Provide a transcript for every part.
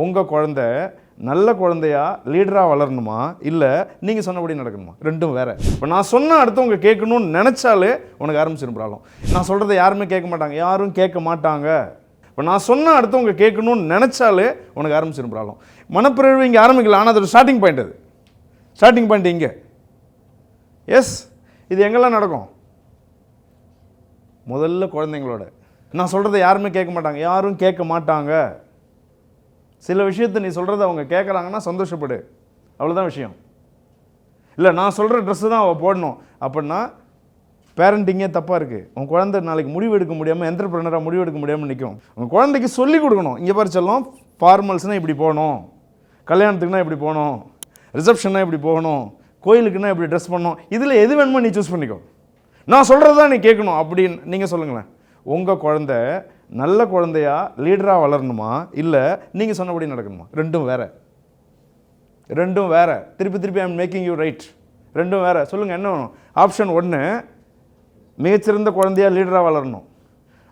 உங்கள் குழந்த நல்ல குழந்தையா லீடராக வளரணுமா? இல்லை நீங்கள் சொன்னபடி நடக்கணுமா? ரெண்டும் வேறு. இப்போ நான் சொன்ன அடுத்தவங்க கேட்கணும்னு நினச்சாலே உனக்கு ஆரம்பிச்சிடும் ப்ராப்ளம். நான் சொல்கிறத யாருமே கேட்க மாட்டாங்க. யாரும் கேட்க மாட்டாங்க. இப்போ நான் சொன்ன அடுத்தவங்க கேட்கணும்னு நினச்சாலே உனக்கு ஆரம்பிச்சிடும் ப்ராப்ளம். மனப்பிறழ்வு இங்கே ஆரம்பிக்கல. ஆனால் அதோட ஸ்டார்டிங் பாயிண்ட் அது. ஸ்டார்டிங் பாயிண்ட் இங்கே. எஸ் இது எங்கெல்லாம் நடக்கும்? முதல்ல குழந்தைங்களோட. நான் சொல்கிறத யாருமே கேட்க மாட்டாங்க. யாரும் கேட்க மாட்டாங்க. சில விஷயத்தை நீ சொல்கிறத அவங்க கேட்குறாங்கன்னா சந்தோஷப்படு. அவ்வளோதான் விஷயம். இல்லை நான் சொல்கிற ட்ரெஸ்ஸு தான் அவள் போடணும். அப்படின்னா பேரண்டிங்கே தப்பாக இருக்குது உன் குழந்தை நாளைக்கு முடிவு எடுக்க முடியாமல் என்டர்பிரினராக முடிவு எடுக்க முடியாமல் நிற்கும் உங்கள் குழந்தைக்கு சொல்லிக் கொடுக்கணும். இங்கே பாரு செல்லம் ஃபார்மல்ஸ்னால் இப்படி போகணும். கல்யாணத்துக்குனா இப்படி போகணும். ரிசப்ஷன்னா இப்படி போகணும். கோயிலுக்குன்னா இப்படி ட்ரெஸ் பண்ணணும். இதில் எது வேணுமோ நீ சூஸ் பண்ணிக்கோ. நான் சொல்கிறது தான் நீ கேட்கணும் அப்படின்னு நீங்கள் சொல்லுங்களேன். உங்கள் குழந்தை நல்ல குழந்தையா லீடராக வளரணுமா? இல்லை நீங்கள் சொன்னபடி நடக்கணுமா? ரெண்டும் வேற. ரெண்டும் வேற. திருப்பி திருப்பி ஐம் மேக்கிங் யூ ரைட் ரெண்டும் வேற. சொல்லுங்கள் என்ன வேணும்? ஆப்ஷன் ஒன்று மிகச்சிறந்த குழந்தையா லீடராக வளரணும்.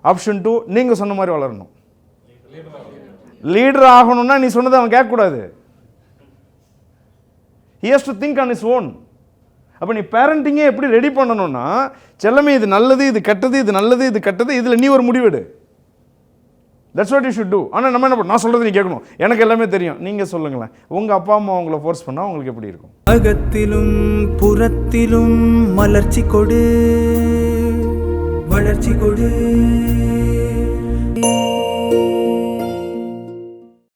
ஆப்ஷன் டூ நீங்கள் சொன்ன மாதிரி வளரணும். லீடர் ஆகணும்னா நீ சொன்னதை அவன் கேட்கக்கூடாது. He's to think on his own அப்போ நீ பேரண்டிங்கே எப்படி ரெடி பண்ணணும்னா செல்லமே இது நல்லது இது கெட்டது இது நல்லது இது கெட்டது இதில் நீ ஒரு முடிவெடு. That's what you should do ஆனால் நம்ம என்ன பண்ண நான் சொல்கிறது நீ கேட்கணும். எனக்கு எல்லாமே தெரியும். நீங்கள் சொல்லுங்களேன். உங்கள் அப்பா அம்மா உங்களை ஃபோர்ஸ் பண்ணால் உங்களுக்கு எப்படி இருக்கும்? அகத்திலும் புறத்திலும் மலர்ச்சி கொடு. வளர்ச்சி கொடு.